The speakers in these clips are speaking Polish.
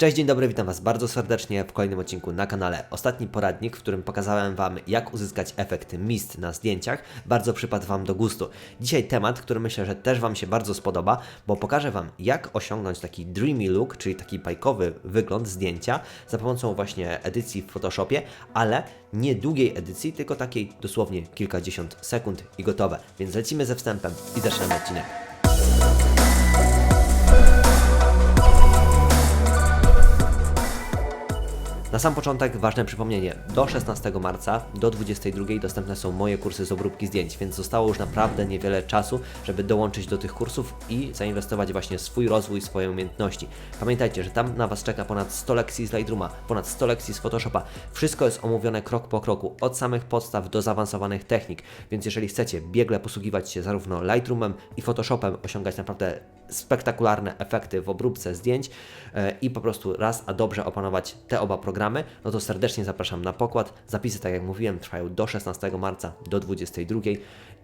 Cześć, dzień dobry, witam Was bardzo serdecznie w kolejnym odcinku na kanale. Ostatni poradnik, w którym pokazałem Wam, jak uzyskać efekt mist na zdjęciach, bardzo przypadł Wam do gustu. Dzisiaj temat, który myślę, że też Wam się bardzo spodoba, bo pokażę Wam, jak osiągnąć taki dreamy look, czyli taki bajkowy wygląd zdjęcia za pomocą właśnie edycji w Photoshopie, ale nie długiej edycji, tylko takiej dosłownie kilkadziesiąt sekund i gotowe. Więc lecimy ze wstępem i zaczynamy odcinek. Sam początek ważne przypomnienie. Do 16 marca, do 22 dostępne są moje kursy z obróbki zdjęć, więc zostało już naprawdę niewiele czasu, żeby dołączyć do tych kursów i zainwestować właśnie swój rozwój, swoje umiejętności. Pamiętajcie, że tam na Was czeka ponad 100 lekcji z Lightrooma, ponad 100 lekcji z Photoshopa. Wszystko jest omówione krok po kroku, od samych podstaw do zaawansowanych technik, więc jeżeli chcecie biegle posługiwać się zarówno Lightroomem i Photoshopem, osiągać naprawdę spektakularne efekty w obróbce zdjęć e, i po prostu raz a dobrze opanować te oba programy, no to serdecznie zapraszam na pokład. Zapisy, tak jak mówiłem, trwają do 16 marca do 22.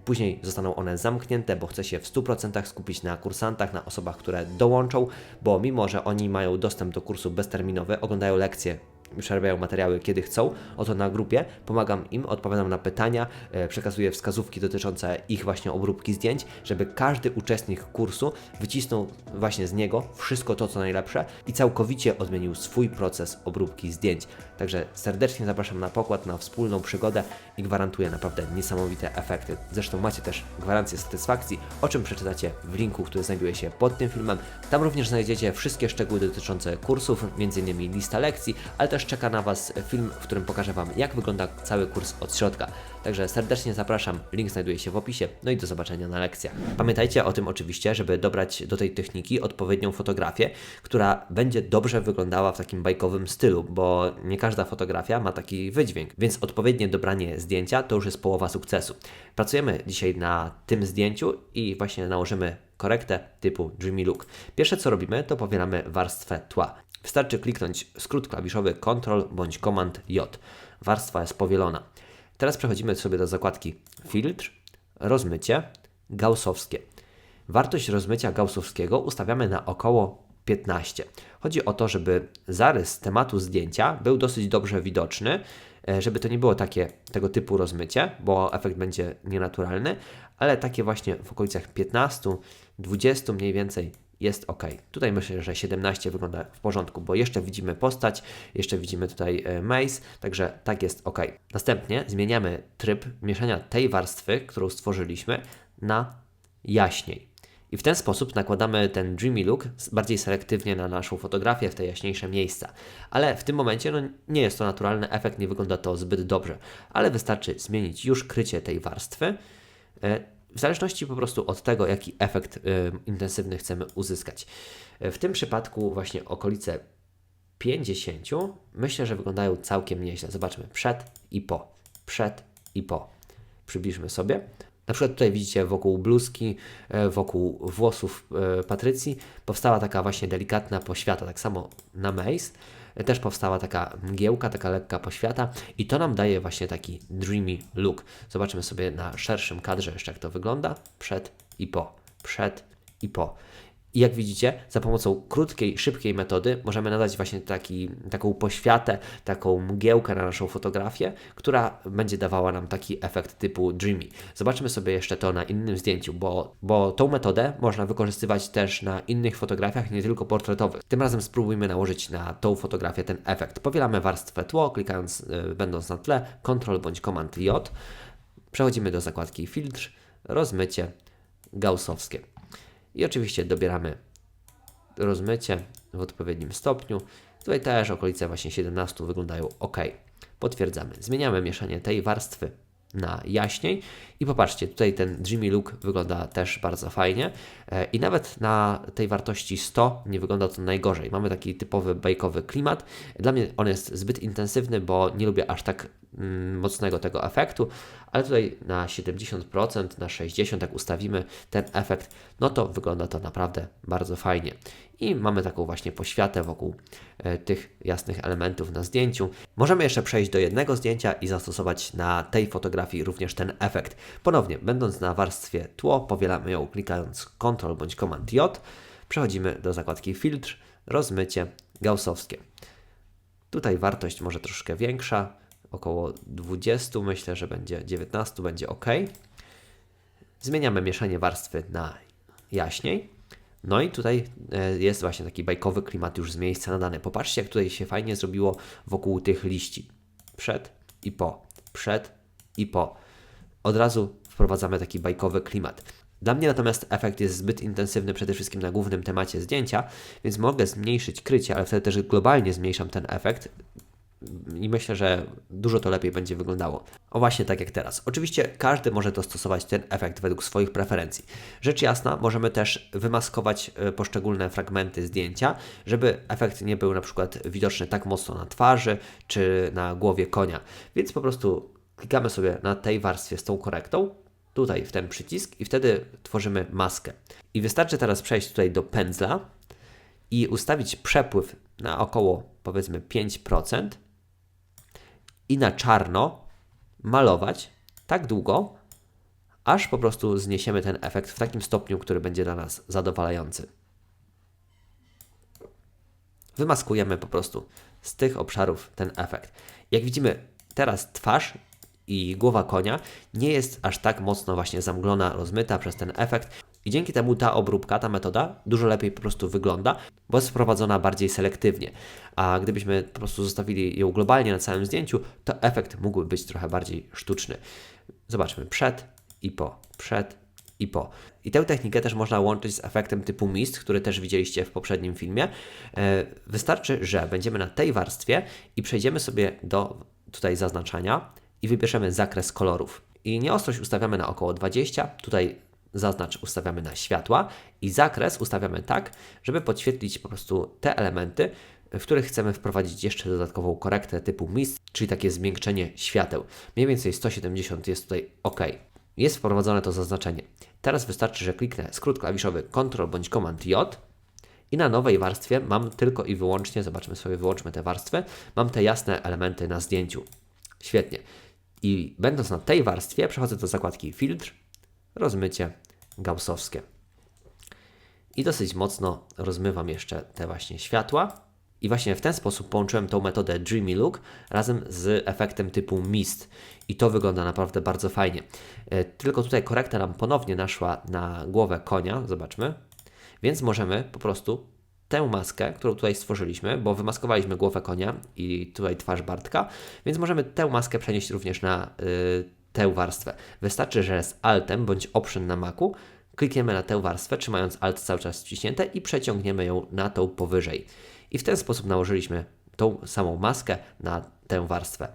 Później zostaną one zamknięte, bo chcę się w 100% skupić na kursantach, na osobach, które dołączą, bo mimo, że oni mają dostęp do kursu bezterminowy, oglądają lekcje przerabiają materiały kiedy chcą, oto na grupie, pomagam im, odpowiadam na pytania, e, przekazuję wskazówki dotyczące ich właśnie obróbki zdjęć, żeby każdy uczestnik kursu wycisnął właśnie z niego wszystko to, co najlepsze i całkowicie odmienił swój proces obróbki zdjęć. Także serdecznie zapraszam na pokład, na wspólną przygodę i gwarantuję naprawdę niesamowite efekty. Zresztą macie też gwarancję satysfakcji, o czym przeczytacie w linku, który znajduje się pod tym filmem. Tam również znajdziecie wszystkie szczegóły dotyczące kursów, m.in. lista lekcji, ale też czeka na Was film, w którym pokażę Wam, jak wygląda cały kurs od środka. Także serdecznie zapraszam, link znajduje się w opisie, no i do zobaczenia na lekcjach. Pamiętajcie o tym oczywiście, żeby dobrać do tej techniki odpowiednią fotografię, która będzie dobrze wyglądała w takim bajkowym stylu, bo nie każda fotografia ma taki wydźwięk, więc odpowiednie dobranie zdjęcia to już jest połowa sukcesu. Pracujemy dzisiaj na tym zdjęciu i właśnie nałożymy korektę typu Dreamy Look. Pierwsze co robimy, to powielamy warstwę tła. Wystarczy kliknąć skrót klawiszowy Ctrl bądź Command J. Warstwa jest powielona. Teraz przechodzimy sobie do zakładki Filtr, Rozmycie, Gaussowskie. Wartość rozmycia gaussowskiego ustawiamy na około 15. Chodzi o to, żeby zarys tematu zdjęcia był dosyć dobrze widoczny, e, żeby to nie było takie tego typu rozmycie, bo efekt będzie nienaturalny, ale takie właśnie w okolicach 15, 20 mniej więcej jest ok. Tutaj myślę, że 17 wygląda w porządku, bo jeszcze widzimy postać, jeszcze widzimy tutaj e, maze, także tak jest ok. Następnie zmieniamy tryb mieszania tej warstwy, którą stworzyliśmy, na jaśniej. I w ten sposób nakładamy ten dreamy look bardziej selektywnie na naszą fotografię w te jaśniejsze miejsca. Ale w tym momencie no, nie jest to naturalny efekt, nie wygląda to zbyt dobrze. Ale wystarczy zmienić już krycie tej warstwy e, w zależności po prostu od tego, jaki efekt y, intensywny chcemy uzyskać. W tym przypadku właśnie okolice 50 myślę, że wyglądają całkiem nieźle. Zobaczmy przed i po, przed i po. Przybliżmy sobie. Na przykład tutaj widzicie wokół bluzki, e, wokół włosów e, Patrycji powstała taka właśnie delikatna poświata, tak samo na Maze też powstała taka mgiełka, taka lekka poświata i to nam daje właśnie taki dreamy look. Zobaczmy sobie na szerszym kadrze jeszcze jak to wygląda przed i po, przed i po. I jak widzicie, za pomocą krótkiej, szybkiej metody możemy nadać właśnie taki, taką poświatę, taką mgiełkę na naszą fotografię, która będzie dawała nam taki efekt typu dreamy. Zobaczmy sobie jeszcze to na innym zdjęciu, bo, bo tą metodę można wykorzystywać też na innych fotografiach, nie tylko portretowych. Tym razem spróbujmy nałożyć na tą fotografię ten efekt. Powielamy warstwę tło, klikając, yy, będąc na tle, Ctrl bądź Command J. Przechodzimy do zakładki filtr, rozmycie, gaussowskie. I oczywiście dobieramy rozmycie w odpowiednim stopniu. Tutaj też okolice właśnie 17 wyglądają ok. Potwierdzamy. Zmieniamy mieszanie tej warstwy na jaśniej i popatrzcie, tutaj ten Dreamy Look wygląda też bardzo fajnie e, i nawet na tej wartości 100 nie wygląda to najgorzej. Mamy taki typowy bajkowy klimat. Dla mnie on jest zbyt intensywny, bo nie lubię aż tak mm, mocnego tego efektu, ale tutaj na 70%, na 60% jak ustawimy ten efekt, no to wygląda to naprawdę bardzo fajnie. I mamy taką właśnie poświatę wokół e, tych jasnych elementów na zdjęciu. Możemy jeszcze przejść do jednego zdjęcia i zastosować na tej fotografii również ten efekt. Ponownie, będąc na warstwie tło, powielamy ją klikając Ctrl bądź Command J. Przechodzimy do zakładki filtr, rozmycie, gaussowskie. Tutaj wartość może troszkę większa, około 20, myślę, że będzie 19, będzie ok. Zmieniamy mieszanie warstwy na jaśniej. No i tutaj e, jest właśnie taki bajkowy klimat już z miejsca nadany. Popatrzcie, jak tutaj się fajnie zrobiło wokół tych liści. Przed i po, przed i po. Od razu wprowadzamy taki bajkowy klimat. Dla mnie natomiast efekt jest zbyt intensywny przede wszystkim na głównym temacie zdjęcia, więc mogę zmniejszyć krycie, ale wtedy też globalnie zmniejszam ten efekt i myślę, że dużo to lepiej będzie wyglądało. O właśnie tak jak teraz. Oczywiście każdy może dostosować ten efekt według swoich preferencji. Rzecz jasna, możemy też wymaskować e, poszczególne fragmenty zdjęcia, żeby efekt nie był na przykład widoczny tak mocno na twarzy czy na głowie konia. Więc po prostu klikamy sobie na tej warstwie z tą korektą, tutaj w ten przycisk i wtedy tworzymy maskę. I wystarczy teraz przejść tutaj do pędzla i ustawić przepływ na około powiedzmy 5% i na czarno malować tak długo, aż po prostu zniesiemy ten efekt w takim stopniu, który będzie dla nas zadowalający. Wymaskujemy po prostu z tych obszarów ten efekt. Jak widzimy, teraz twarz i głowa konia nie jest aż tak mocno właśnie zamglona, rozmyta przez ten efekt. I dzięki temu ta obróbka, ta metoda dużo lepiej po prostu wygląda, bo jest wprowadzona bardziej selektywnie. A gdybyśmy po prostu zostawili ją globalnie na całym zdjęciu, to efekt mógłby być trochę bardziej sztuczny. Zobaczmy przed i po, przed i po. I tę technikę też można łączyć z efektem typu mist, który też widzieliście w poprzednim filmie. E, wystarczy, że będziemy na tej warstwie i przejdziemy sobie do tutaj zaznaczania i wybierzemy zakres kolorów. I nieostrość ustawiamy na około 20, tutaj zaznacz ustawiamy na światła i zakres ustawiamy tak, żeby podświetlić po prostu te elementy, w których chcemy wprowadzić jeszcze dodatkową korektę typu mist, czyli takie zmiękczenie świateł. Mniej więcej 170 jest tutaj OK. Jest wprowadzone to zaznaczenie. Teraz wystarczy, że kliknę skrót klawiszowy Ctrl bądź Command J i na nowej warstwie mam tylko i wyłącznie, zobaczmy sobie, wyłączmy te warstwy, mam te jasne elementy na zdjęciu. Świetnie. I będąc na tej warstwie, przechodzę do zakładki Filtr, rozmycie gaussowskie. I dosyć mocno rozmywam jeszcze te właśnie światła. I właśnie w ten sposób połączyłem tą metodę Dreamy Look razem z efektem typu Mist. I to wygląda naprawdę bardzo fajnie. E, tylko tutaj korekta nam ponownie naszła na głowę konia. Zobaczmy. Więc możemy po prostu tę maskę, którą tutaj stworzyliśmy, bo wymaskowaliśmy głowę konia i tutaj twarz Bartka, więc możemy tę maskę przenieść również na y, tę warstwę. Wystarczy, że z Altem bądź Option na Macu klikniemy na tę warstwę, trzymając Alt cały czas wciśnięte i przeciągniemy ją na tą powyżej. I w ten sposób nałożyliśmy tą samą maskę na tę warstwę.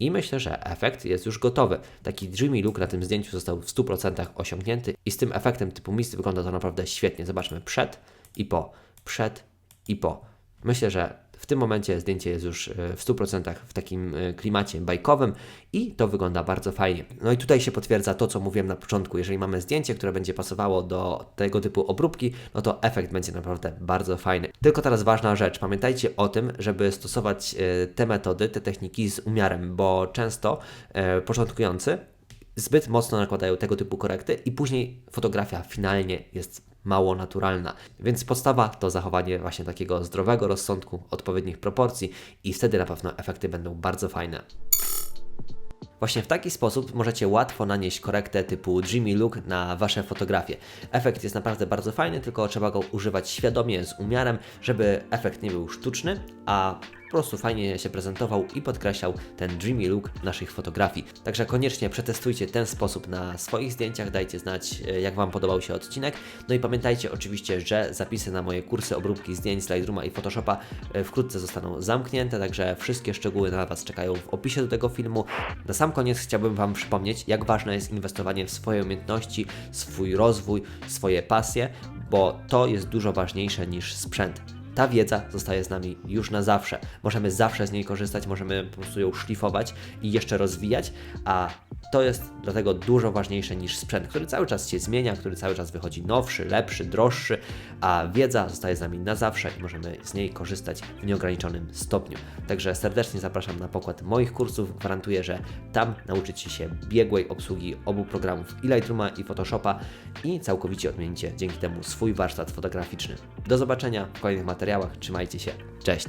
I myślę, że efekt jest już gotowy. Taki dreamy look na tym zdjęciu został w 100% osiągnięty i z tym efektem typu mist wygląda to naprawdę świetnie. Zobaczmy przed i po przed i po. Myślę, że w tym momencie zdjęcie jest już e, w 100% w takim e, klimacie bajkowym i to wygląda bardzo fajnie. No i tutaj się potwierdza to, co mówiłem na początku. Jeżeli mamy zdjęcie, które będzie pasowało do tego typu obróbki, no to efekt będzie naprawdę bardzo fajny. Tylko teraz ważna rzecz. Pamiętajcie o tym, żeby stosować e, te metody, te techniki z umiarem, bo często początkujący zbyt mocno nakładają tego typu korekty i później fotografia finalnie jest mało naturalna. Więc podstawa to zachowanie właśnie takiego zdrowego rozsądku, odpowiednich proporcji i wtedy na pewno efekty będą bardzo fajne. Właśnie w taki sposób możecie łatwo nanieść korektę typu Jimmy Look na Wasze fotografie. Efekt jest naprawdę bardzo fajny, tylko trzeba go używać świadomie, z umiarem, żeby efekt nie był sztuczny, a po prostu fajnie się prezentował i podkreślał ten dreamy look naszych fotografii. Także koniecznie przetestujcie ten sposób na swoich zdjęciach, dajcie znać e, jak Wam podobał się odcinek. No i pamiętajcie oczywiście, że zapisy na moje kursy obróbki zdjęć z Lightrooma i Photoshopa e, wkrótce zostaną zamknięte, także wszystkie szczegóły na Was czekają w opisie do tego filmu. Na sam koniec chciałbym Wam przypomnieć, jak ważne jest inwestowanie w swoje umiejętności, swój rozwój, swoje pasje, bo to jest dużo ważniejsze niż sprzęt ta wiedza zostaje z nami już na zawsze. Możemy zawsze z niej korzystać, możemy po prostu ją szlifować i jeszcze rozwijać, a to jest dlatego dużo ważniejsze niż sprzęt, który cały czas się zmienia, który cały czas wychodzi nowszy, lepszy, droższy, a wiedza zostaje z nami na zawsze i możemy z niej korzystać w nieograniczonym stopniu. Także serdecznie zapraszam na pokład moich kursów. Gwarantuję, że tam nauczycie się biegłej obsługi obu programów i Lightrooma i Photoshopa i całkowicie odmienicie dzięki temu swój warsztat fotograficzny. Do zobaczenia w kolejnych materiałach materiałach. Trzymajcie się. Cześć!